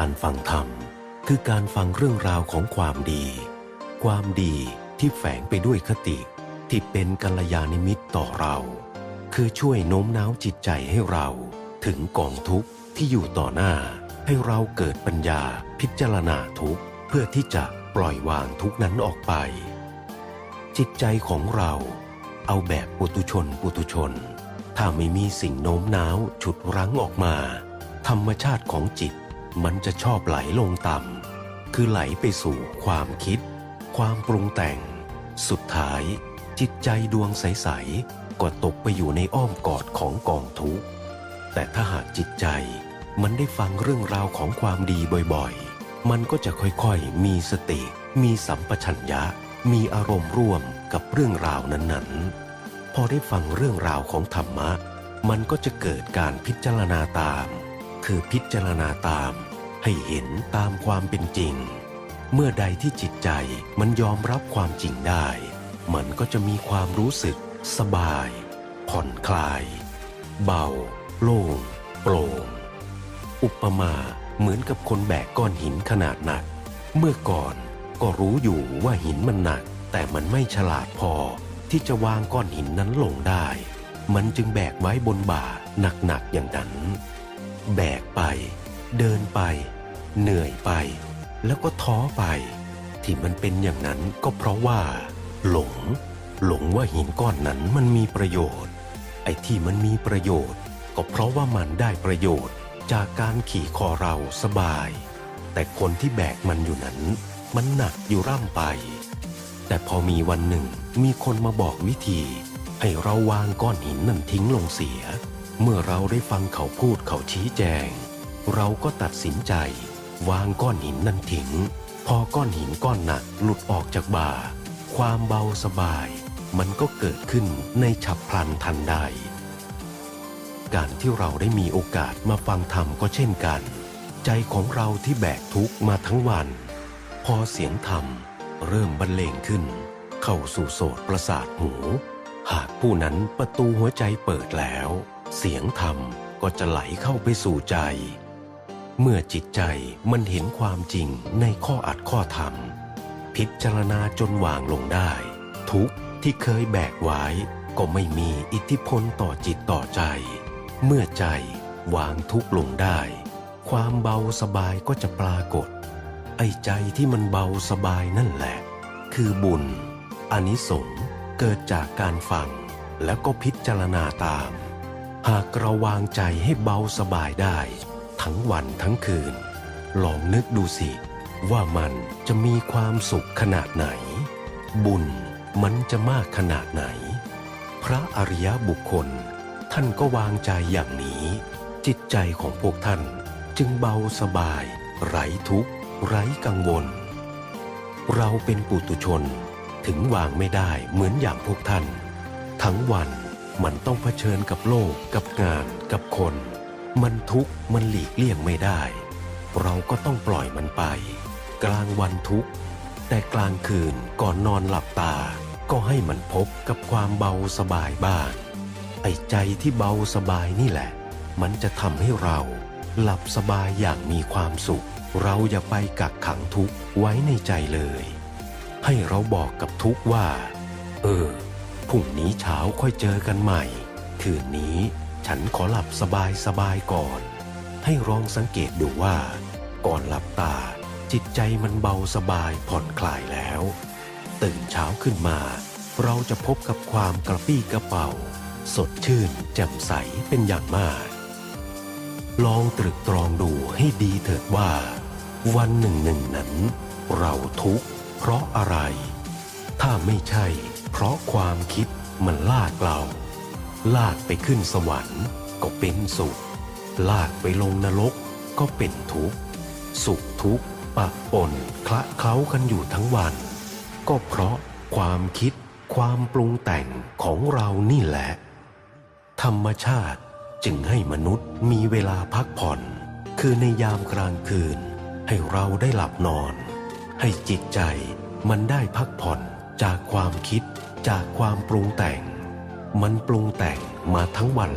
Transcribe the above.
การฟังธรรม คือการฟังเรื่องราวของความดี ความดีที่แฝงไปด้วยคติที่เป็นกัลยาณมิตรต่อเรา คือช่วยโน้มน้าวจิตใจให้เราถึงกองทุกข์ที่อยู่ต่อหน้า ให้เราเกิดปัญญาพิจารณาทุกข์เพื่อที่จะปล่อยวางทุกนั้นออกไป จิตใจของเราเอาแบบปุตุชนปุตุชน ถ้าไม่มีสิ่งโน้มน้าวฉุดรั้งออกมา ธรรมชาติของจิต มันจะชอบไหลลงต่ำคือไหลไปสู่ความคิด ความปรุงแต่ง สุดท้าย จิตใจดวงใส ๆ ก็ตกไปอยู่ในอ้อมกอดของกองทุกข์แต่ถ้าหากจิตใจมันได้ฟังเรื่องราวของความดีบ่อยๆ มันก็จะค่อยๆ มีสติ มีสัมปชัญญะ มีอารมณ์ร่วมกับเรื่องราวนั้นๆ พอได้ฟังเรื่องราวของธรรมะ มันก็จะเกิดการพิจารณาตาม คือพิจารณาตาม ให้เห็นตามความเป็นจริง เมื่อใดที่จิตใจมันยอมรับความจริงได้ มันก็จะมีความรู้สึก สบาย ผ่อนคลาย เบา โล่ง โปร่ง อุปมาเหมือนกับคนแบกก้อนหินขนาดหนัก เมื่อก่อนก็รู้อยู่ว่าหินมันหนัก แต่มันไม่ฉลาดพอที่จะวางก้อนหินนั้นลงได้ มันจึงแบกไว้บนบ่าหนักๆอย่างนั้น แบกไป เดินไป เหนื่อยไป แล้วก็ท้อไป ที่มันเป็นอย่างนั้นก็เพราะว่า หลง หลงว่าหินก้อนนั้นมันมีประโยชน์ ไอ้ที่มันมีประโยชน์ ก็เพราะว่ามันได้ประโยชน์จากการขี่คอเราสบาย แต่คนที่แบกมันอยู่นั้น มันหนักอยู่ร่ำไป แต่พอมีวันหนึ่งมีคนมาบอกวิธี ให้เราวางก้อนหินนั่นทิ้งลงเสีย เมื่อเราได้ฟังเขาพูดเขาชี้แจง เราก็ตัดสินใจ วางก้อนหินนั่นทิ้ง พอก้อนหินก้อนหนักหลุดออกจากบ่า ความเบาสบาย มันก็เกิดขึ้นในฉับพลันทันใด การที่เราได้มีโอกาสมาฟังธรรมก็เช่นกัน ใจของเราที่แบกทุกข์มาทั้งวัน พอเสียงธรรมเริ่มบรรเลงขึ้น เข้าสู่โสตประสาทหู หากผู้นั้นประตูหัวใจเปิดแล้ว เสียงธรรมก็จะไหลเข้าไปสู่ใจ เมื่อจิตใจมันเห็นความจริงในข้ออัดข้อธรรม พิจารณาจนวางลงได้ ทุกที่เคยแบกไว้ก็ไม่มีอิทธิพลต่อจิตต่อใจ เมื่อใจวางทุกข์ลงได้ ความเบาสบายก็จะปรากฏ ไอ้ใจที่มันเบาสบายนั่นแหละ คือบุญอานิสงส์เกิดจากการฟังแล้วก็พิจารณาตาม หากเราวางใจให้เบาสบายได้ ทั้งวันทั้งคืน ลองนึกดูสิ ว่ามันจะมีความสุขขนาดไหน บุญมันจะมากขนาดไหน พระอริยบุคคล ท่านก็วางใจอย่างนี้ จิตใจของพวกท่านจึงเบาสบาย ไร้ทุกข์ ไร้กังวล เราเป็นปุตุชนถึงวางไม่ได้เหมือนอย่างพวกท่าน ทั้งวันมันต้องเผชิญกับโลกกับงานกับคน มันทุกข์มันหลีกเลี่ยงไม่ได้ เราก็ต้องปล่อยมันไป กลางวันทุกข์ แต่กลางคืนก่อนนอนหลับตา ก็ให้มันพบกับความเบาสบายบ้างไอ้ใจที่เบาสบายนี่แหละ มันจะทำให้เรา หลับสบายอย่างมีความสุข เราอย่าไปกักขังทุกข์ไว้ในใจเลย ให้เราบอกกับทุกข์ว่า เออพรุ่งนี้เช้าค่อยเจอกันใหม่ คืนนี้ ฉันขอหลับสบายสบายก่อน ให้ลองสังเกตดูว่า ก่อนหลับตา จิตใจมันเบาสบายผ่อนคลายแล้ว ตื่นเช้าขึ้นมา เราจะพบกับความกระปี้กระเป๋า สดชื่น แจ่มใสเป็นอย่างมาก ลองตรึกตรองดูให้ดีเถิดว่า วันหนึ่งหนึ่งนั้น เราทุกข์เพราะอะไร ถ้าไม่ใช่ เพราะความคิดมันลากเรา ลากไปขึ้นสวรรค์ก็เป็นสุข ลากไปลงนรกก็เป็นทุกข์ สุขทุกข์ปะปนคละเคล้ากันอยู่ทั้งวัน ก็เพราะความคิดความปรุงแต่งของเรานี่แหละ ธรรมชาติจึงให้มนุษย์มีเวลาพักผ่อน คือในยามกลางคืน ให้เราได้หลับนอน ให้จิตใจมันได้พักผ่อนจากความคิดจากความปรุงแต่ง มันปรุงแต่งมาทั้งวัน